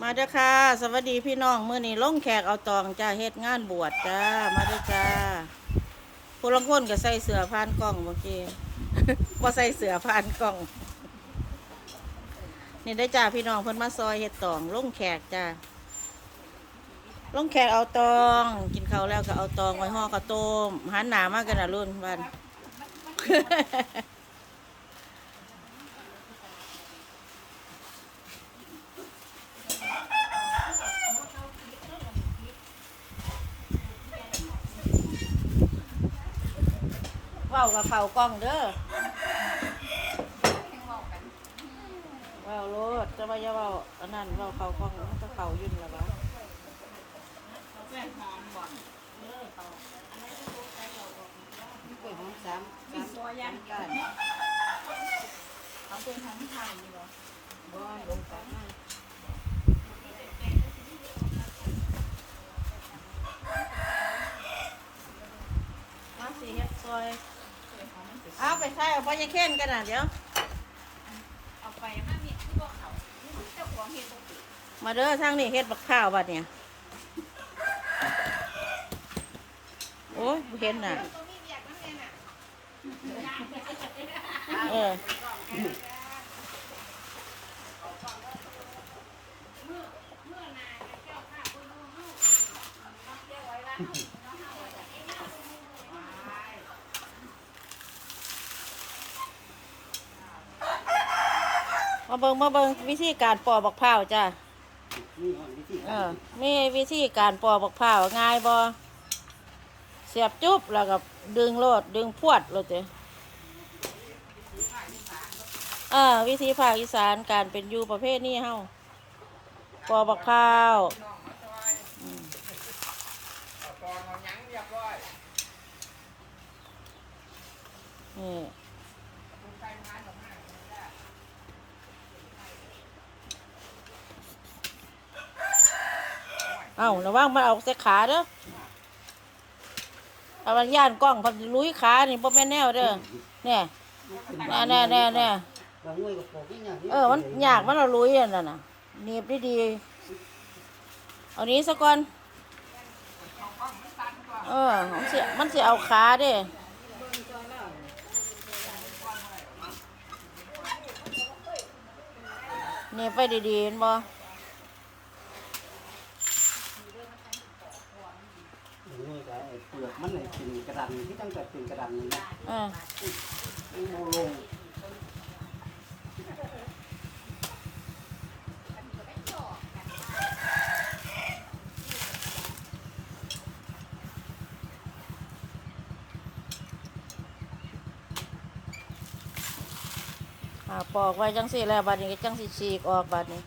มาเด้อค่ะ สวัสดีพี่น้องมื้อนี้ลงแขกเอาตองจ้าเฮ็ดงานบวชจ้า มาเด้อจ้าผู้ลางคนก็ใส่เสื้อผ่านกล้องเมื่อกี้บ่ใส่เสื้อผ่านกล้อง นี่ได้อจ้าพี่น้องเพิ่นมาซอยเฮ็ดตองลงแขกจ้าลงแขกเอาตอง กินข้าวแล้วก็เอาตองไว้ห่อข้าวต้มหันหน้ามากันนะรุ่นบ้าน ว้ากับเขากล้องเด้อเว้าโลดจะมาอย่าเว้าอันนั้นเว้าเขากล้องมันก็เขายุ่นแล้ววะกล้วยหอมสามสามตัวยันก้านเขาเป็นทั้งไทยอยู่บ่บ่ลงไปมามาสิเฮ็ดซอย เอาไปใส่เอาไปยังเข้นกันนะเดี๋ยว เอาไปมามีที่บ่เขาเจ้าของเฮ็ดบ่เป็นมาเด้อทางนี้เฮ็ดบักข้าวบัดเนี่ย โอ้ยบ่เห็นน่ะเวียกนำแน่น่ะเออมื่อนาเจ้าข้าคนนู้นเฮาต้องเจ้าไว้ว่าเฮาเนาะเฮาว่าจะเอ๊ะเฮาว้าย มา เบิงมาเบิงวิธีการปอกบักพร้าวจ้านี่หอนวิธีเอการอมีวิธีการปอกบักพร้าวง่ายบ่เสียบจุ๊บแล้วก็ดึงโลดดึงพวดโลดเจ้เออวิธีภาคอีสานการเป็นอยู่ประเภทนี้เฮาปอกบักพร้าวอืมนี่ เอาระวังมันเอาใส่ขาเด้อเอามันย่านกล้องพันลุยขานี่บ่แม่แนวเด้อเนี่ยแน่แน่แน่แน่บางหน่วยก็ปลูกอีหยังเออ มันยากมันเอาลุยอันนั่นน่ะหนีบดีดีๆเอานี้ซะก่อนเออมันเสิมันเสิเอาขาเด้หนี่ไปดีๆเห็นบ่ บางหน่วยก็ไอ้ เปลือกมันให้เป็นกระดานที่ตั้งแต่เป็นกระดานนี่นะเออมันบ่ลงอ่าปอกไว้จังสิแล้วบัดนี้ก็จังสิฉีกออกบัดนี้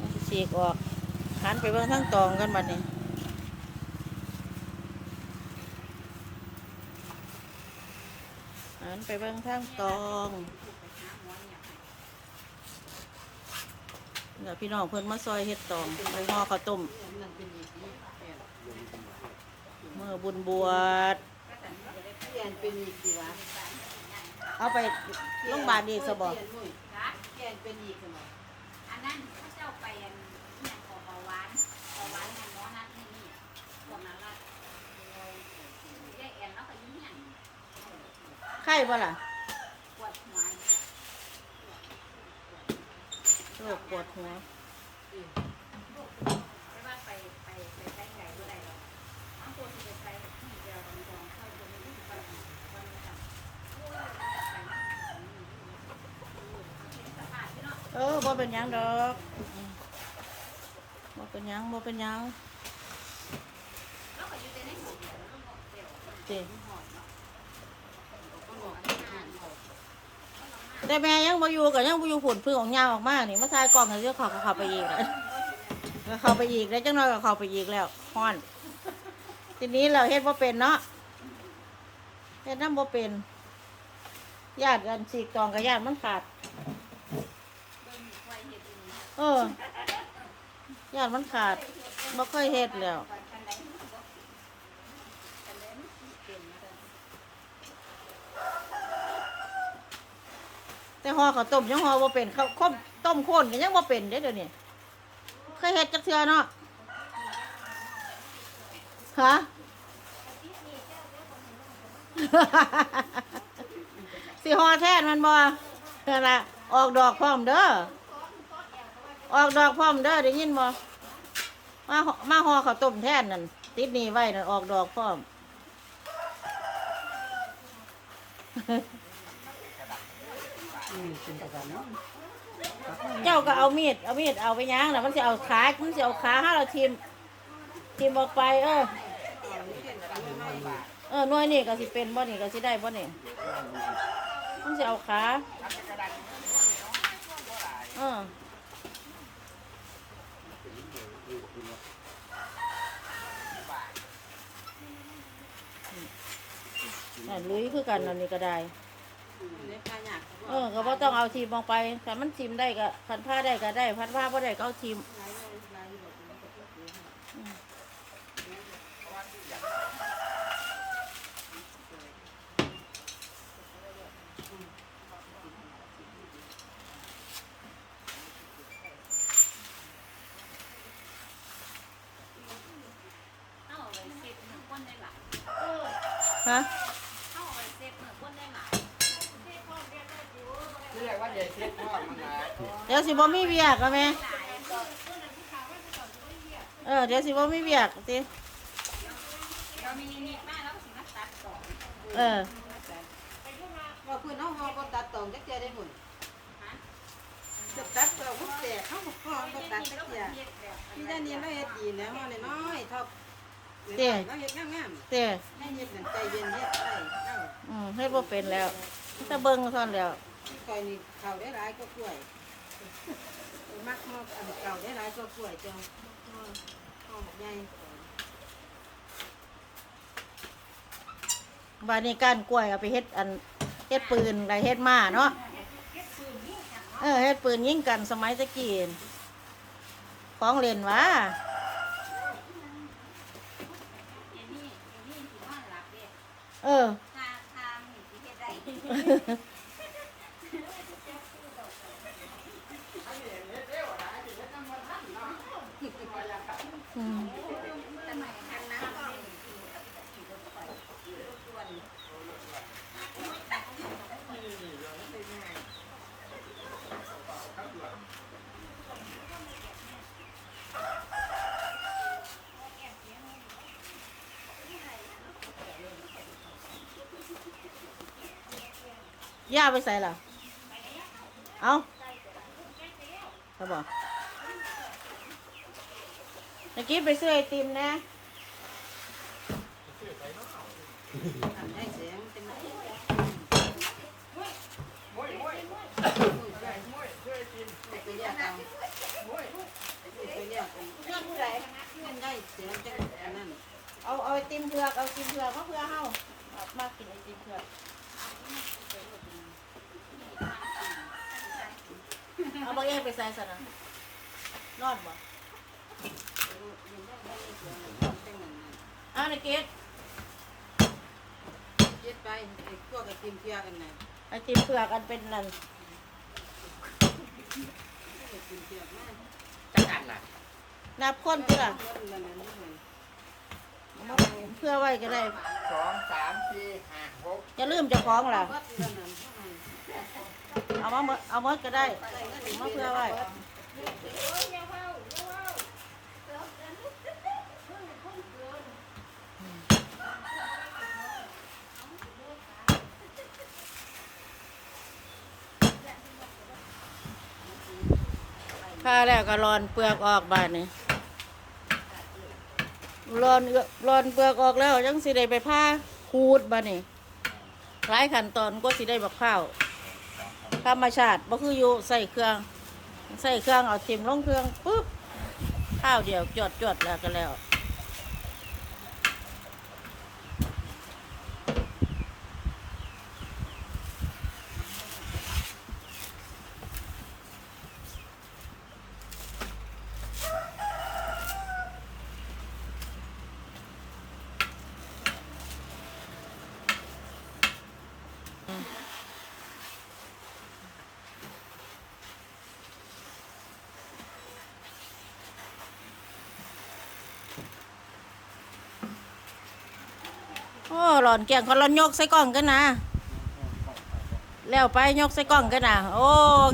จังสิฉีกออกหันไปเบิ่งทั้งตองกันบัดนี้หัน ไปเบิ่งทั้งตองเดี๋ยวพี่น้องเพิ่นมาซอยเฮ็ดตองไปห่อข้าวต้มเมื่อบุญบวชเอาไปโรงพยาบาลอีกซะบ่เปลี่ยนเป็นอีกสบอันนั้นเขาเจ้าไปอันเนี่ยขอเบาหวานเบาหวานนั่นเนาะนั่นนี่นี่พวกนั้นละยายแอนแล้วก็ยิ้มหยัง ไข้ บ่ล่ะปวดหัวโรคปวดหัวไม่ว่าไปไปไปไก่บ่ได้หรอกเออไม่รู้สึกว่าวันนี้จ้ะโอ้ยไปมาสภาพพี่เนาะเออบ่เป็นยังดอกอืมบ่เป็นยังบ่เป็นยังเดียวแล้วก็บอกเดียวเจ้ หอดเนาะ ก็บอก อันนั้น แต่แม่ยังบ่อยู่ก็ยังบ่อยู่ฝุ่นพึ่งของยาวออกมากนี่มาทายกล้องให้เรื่องเขาก็เขาไปอีกแล้วก็เขาไปอีกแล้วจังน้อยก็เขาไปอีกแล้วฮอน ทีนี้เราเฮ็ดบ่าเป็นเนาะเฮ็ดน้ำบ่เป็นญาติกันสี่กตองกับญาติมันขาดเออญาติมันขาดบ่เคยเฮ็ดแล้ว วันคันใดมันก็คันใดมันสิเป็นนะจ๊ะ แต่ห่อข้าวต้มยังห่อบ่เป็นข้าวข้มต้มข้นก็ยังบ่เป็นเด้เดี๋ยวนี้เคยเฮ็ดจักเทื่อเนาะฮะสิฮอแทนมันบ่นั่นละออกดอกพร้อมเด้อออกดอกพร้อมเด้อได้ยินบ่มาหอมาฮอข้าวต้มแทนนั่นติดนี่ไว้นั่นออกดอกพร้อมอืม เป็นกระดันเนาะเจ้าก็เอามีดเอามีดเอาไปย่างน่ะมันสิเอาขามันสิเอาขาให้เราทิมทิมออกไป เออเออหน่วยนี่ก็สิเป็นบ่นี่ก็สิได้บ่นี่มันสิเอาขาเออนั่นลุยคือกันนั่นนี่ก็ได้ เออก็บ่ต้องเอาทีมออกไปถ้ามันทีมได้ก็พันผ้าได้ก็ได้ พันผ้าบ่ได้ก็เอาทีมฮะ เรียกว่าใหญ่ เช็ดทอดมันนะเดี๋ยวสิบ่มีเวียกแล้วแม่เออเดี๋ยวสิบ่มีเวียกสิเรามีนิดมากแล้วก็สิมาตัดต่อเออว่าคุณเอาหอก็ตัดตรงจักเจียได้หุ่นจะตัดตัวพุกแตกเขาบอกพ่อก็ตัดจักเจียพี่ด้านนี้เราเฮ็ดดีนะฮอเลยน้อยทอกเราเฮ็ดงามเต้ๆให้เฮ็ดใจเย็นเฮ็ดได้เอ้าอืมให้บ่เป็นแล้วถ้าเบิ่งซ่อนแล้ว คอยนี่เขาได้หลายก็กล้วยมักหออันเก่าได้หลายก็กล้วยจังหอหอใหญ่บาดนี้ก้านกล้วยเอาไปเฮ็ดอันเฮ็ดปืนอะไรเฮ็ดมาเนาะเออเฮ็ดปืนยิงกันสมัยตะกี้ของเล่นวะเอ็นี่เอ็นี่สินอนหลับเด้ เออ ทาทามีสิเฮ็ดได้ อืม ทำไมทางน้ำก็ ย่าไปใส่ล่ะ เอาเขาบอกตะกี้ไปซื้อไอติมนะให้เสียงเป็นมุ้ยมุ้ยมุ้ยช่วยกินตัวแยกเอามุ้ยตัวแยกเป็นเรื่องผู้ใดมันได้เสียงจังอันนั้นเอาเอาไอติมเผือกเอาไอติมเผือกมาเพื่อเฮาเอามากินไอติมเผือกเอา บางเองไปใส่สนะนอนบ่เอาในเกตเย็ดไปไอ้พวกไอ้กิมเพียกันน่ะไอติมเผือกกันเป็นนั่นไอ้กิมเพียมากจักอันน่ะนับคนที่ล่ะนั่นนั่นนั่นนั่นเอามาเพื่อไว้ก็ได้สองสามสี่ห้าหกอย่าลืมเจ้าของล่ะ วัดนั่นนั่น เอามาหมดเอามดก็ได้เอามาเพื่อไว้ผ้าแล้วก็รอนเปลือกออกบาดนี่รอนเอื้อรอนเปลือกออกแล้วยังสิได้ไปผ้าขูดบาดนี่หลายขั้นตอนก็สิได้บักข้าว ธรรมชาติบ่คืออยู่ใส่เครื่องใส่เครื่องเอาทิมลงเครื่องปุ๊บข้าวเดียวจดจดแล้วก็แล้ว โอ้หลอนเกี่ยงคนหลอนยกใส่กล่องกันนะแล้วไปยกใส่กล่องกันนะโอ้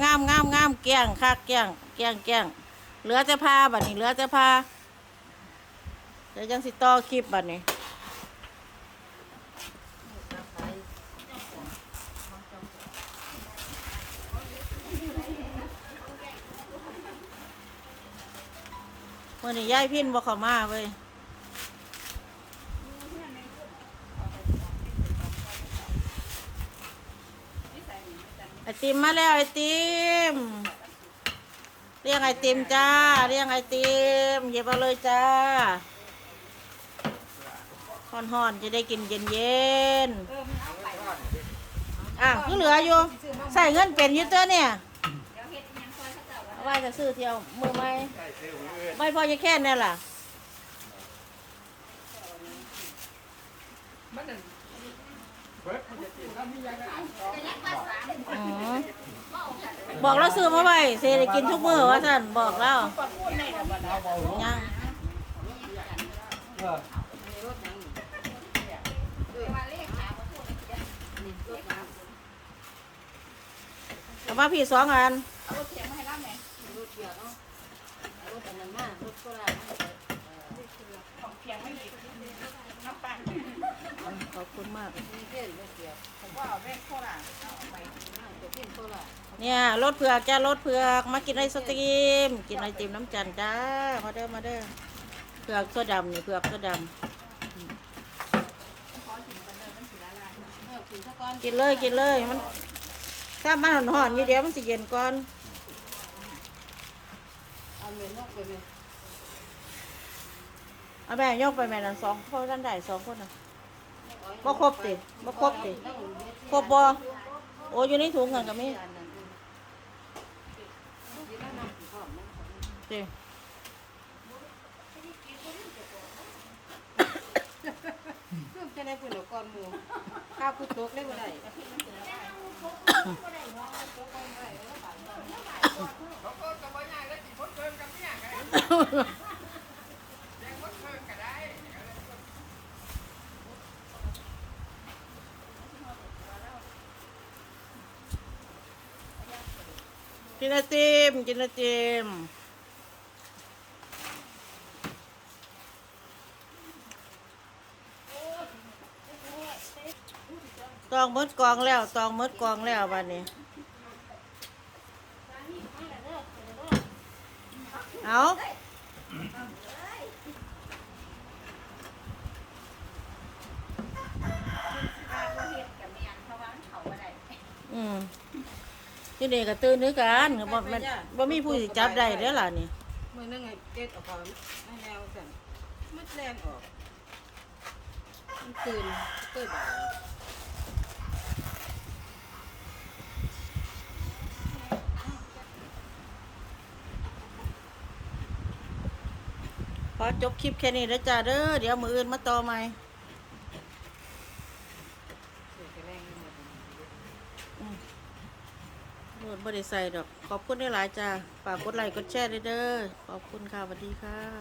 งามงามงามเกี่ยงคักเกี่ยงเกี่ยงเกี่ยงเหลือแต่ผ้าบัดนี้เหลือแต่ผ้าเดี๋ยวจังสิต่อคลิปบัดนี้มื่อนี้ยายพินบ่เข้ามาเว้ย ติมมาแล้วไอติม เรียกไอติมจ้า เรียกไอติมหยิบเอาเลยจ้าห่อนๆจะได้กินเย็นๆอะก็เหลืออยู่ ใส่เงินเป็นยูเตอร์เนี่ยว่าเอาไว้จะซื้อเที่ยวมือไม่ไม่พอจะแค่นี่ล่ะ อย่างนั้นก็ยังภาษาอืมบอกเราซื้อมาไว้เสได้กินทุกมื้อว่าท่านบอกเรายังเออมีรถยังนี่ว่าเหาบ่พูดเลยเดี๋ยวนี่รถน้เอามาพี่สองอัน ขอบคุณมาก เนี่ยรถเผือกจ้ารถเผือกมากินไอศกรีม กินไอติมน้ำจันทร์จ้ามาเด้อมาเด้อเผือกตัวดำนี่เผือกตัวดำกินเลยกินเลยมันถ้ามันห่อนๆอยู่เดี๋ยวมันสิเย็นก่อนเอาแม่ยกไปแม่น่ะสองคนท่านได้สองคนน่ะ บ่ครบติบ่ครบติครบบ่โอ้อยู่ในถุงกันกับมีติเริ่มจะได้ปุ่นก่อนหมูข้าวกุตกเลยบ่ได้เขาก็จะว่าง่ายแล้วกินพดเพิ่มกับเนี่ยไงแดงพดเพิ่มก็ได้ กินไอจิมกินไอจิมตองมดกองแล้วตองมดกองแล้ววันนี้ เอาอืม ที่นี่ก็ตื่นด้วยกันก็บ่แม่นบ่มีผู้สิจับได้เด้อล่ะนี่มือนึงไอ้เด็ดออกก่อนให้แนวสั่นมันแรงออกมันตื่นเกิดบ่ายขอจบคลิปแค่นี้แล้วจ้าเด้อเดี๋ยวมืออื่นมาต่อใหม่ เกิดแรงอยู่หมด โน่น บ่ได้ใส่ดอก ขอบคุณหลายๆจ้าฝากกดไลค์กดแชร์ด้เด้อขอบคุณค่ะสวัสดีค่ะ